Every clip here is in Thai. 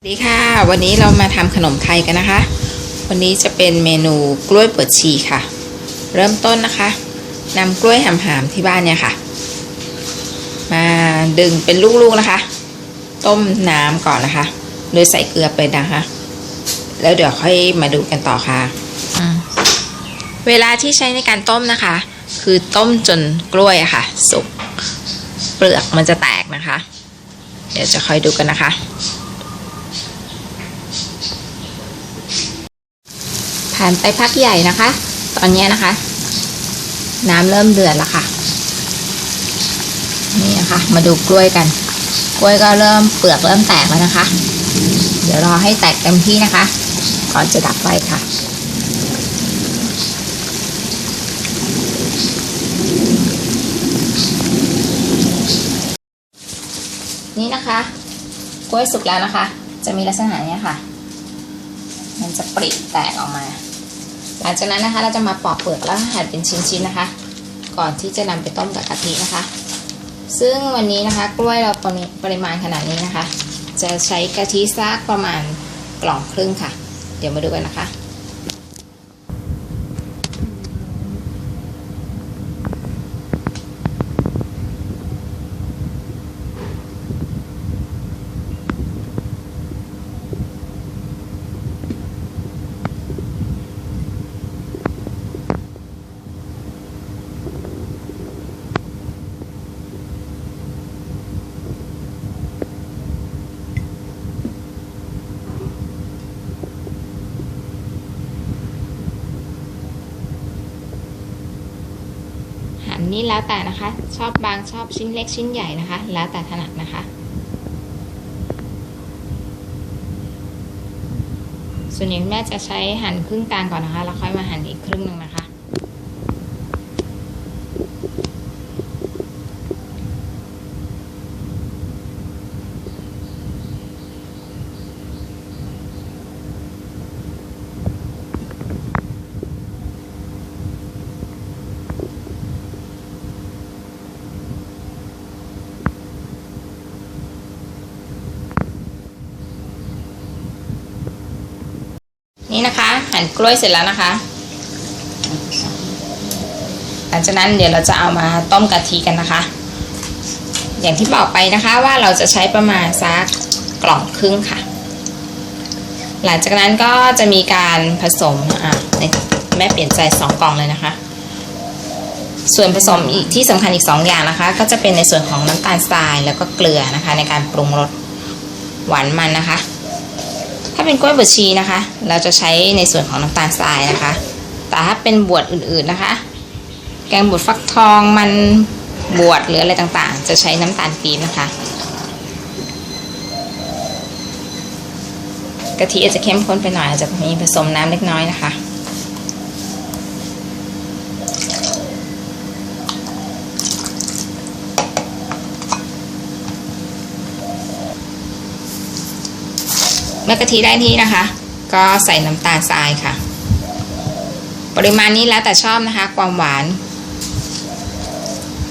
สวัสดีค่ะวันนี้เรามาทำขนมไทยกันนะคะ วันนี้จะเป็นเมนูกล้วยเปิดชีค่ะ เริ่มต้นนะคะนำกล้วยหำๆที่บ้านเนี่ยค่ะ มาดึงเป็นลูกๆนะคะ ต้มน้ำก่อนนะคะ โดยใส่เกลือไปนะคะ แล้วเดี๋ยวค่อยมาดูกันต่อค่ะ เวลาที่ใช้ในการต้มนะคะ คือต้มจนกล้วยอะค่ะ สุกเปลือกมันจะแตกนะคะ เดี๋ยวจะค่อยดูกันนะคะ ผ่านไปพักใหญ่นะคะ ตอนนี้นะคะ น้ำเริ่มเดือดแล้วค่ะ นี่นะคะ มาดูกล้วยกัน กล้วยก็เริ่มเปลือกเริ่มแตกแล้วนะคะ เดี๋ยวรอให้แตกเต็มที่นะคะ ก่อนจะดับไฟค่ะนี่นะคะกล้วยสุกแล้วนะคะ จะมีลักษณะนี้ค่ะ มันจะปริแตกออกมา หลังจากนั้นนะคะ เราจะมาปอกเปลือกแล้วหั่นเป็นชิ้นๆนะคะ ก่อนที่จะนำไปต้มกับกะทินะคะ ซึ่งวันนี้นะคะ กล้วยเราปริปริมาณขนาดนี้นะคะ จะใช้กะทิซักประมาณกล่องครึ่งค่ะ เดี๋ยวมาดูกันนะคะันนี่แล้วแต่นะคะ ชอบบางชอบชิ้นเล็กชิ้นใหญ่นะคะ แล้วแต่ถนัดนะคะ ส่วนใหญ่แม่จะใช้หั่นครึ่งกลางก่อนนะคะ แล้วค่อยมาหั่นอีกครึ่งหนึ่งนะคะ นี่นะคะหั่นกล้วยเสร็จแล้วนะคะ หลังจากนั้นเดี๋ยวเราจะเอามาต้มกะทิกันนะคะ อย่างที่บอกไปนะคะว่าเราจะใช้ประมาณสักกล่องครึ่งค่ะ หลังจากนั้นก็จะมีการผสมอะแม่เปลี่ยนใจสองกล่องเลยนะคะ ส่วนผสมอีกที่สำคัญอีกสองอย่างนะคะ ก็จะเป็นในส่วนของน้ำตาลทรายแล้วก็เกลือนะคะ ในการปรุงรสหวานมันนะคะ ถ้าเป็นกล้วยบวชชีนะคะ เราจะใช้ในส่วนของน้ำตาลทรายนะคะ แต่ถ้าเป็นบวชอื่นๆนะคะ แกงบวชฟักทองมันบวชหรืออะไรต่างๆ จะใช้น้ำตาลปี๊บนะคะกะทิอาจจะเข้มข้นไปหน่อยอาจจะมีผสมน้ำเล็กน้อยนะคะ มื่อกะทิได้ที่นะคะ ก็ใส่น้ำตาลทรายค่ะ ปริมาณนี้แล้วแต่ชอบนะคะ ความหวาน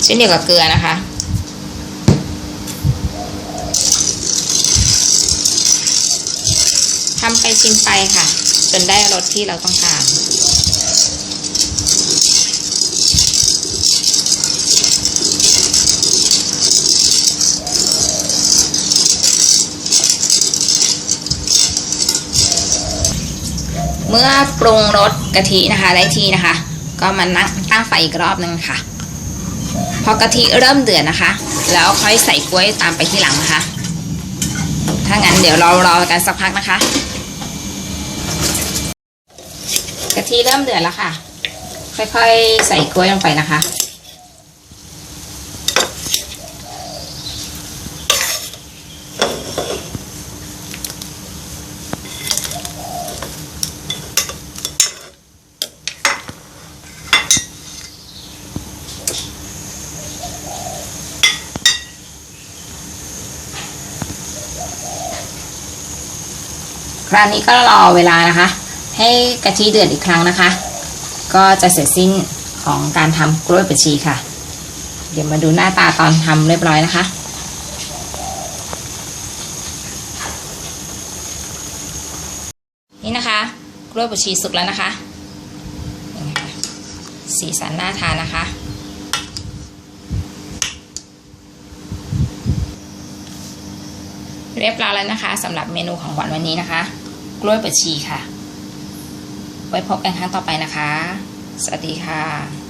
เช่นเดียวกับเกลือนะคะ ทำไปชิมไปค่ะ จนได้รสที่เราต้องการ เมื่อปรุงรสกะทินะคะได้ที่นะคะ ก็มานั่งตั้งไฟอีกรอบนึงค่ะ พอกะทิเริ่มเดือดนะคะ แล้วค่อยใส่กล้วยตามไปที่หลังนะคะ ถ้างั้นเดี๋ยวเรารอกันสักพักนะคะ กะทิเริ่มเดือดแล้วค่ะ ค่อยๆใส่กล้วยลงไปนะคะ คราวนี้ก็รอเวลานะคะ ให้กะทิเดือดอีกครั้งนะคะ ก็จะเสร็จสิ้นของการทำกล้วยปรชีค่ะ เดี๋ยวมาดูหน้าตาตอนทำเรียบร้อยนะคะนี่นะคะกล้วยบวชีสุกแล้วนะคะ สีสันน่าทานนะคะ เรียบร้อยแล้วนะคะสำหรับเมนูของหวานวันนี้นะคะ กล้วยบวชชีค่ะ ไว้พบกันครั้งต่อไปนะคะ สวัสดีค่ะ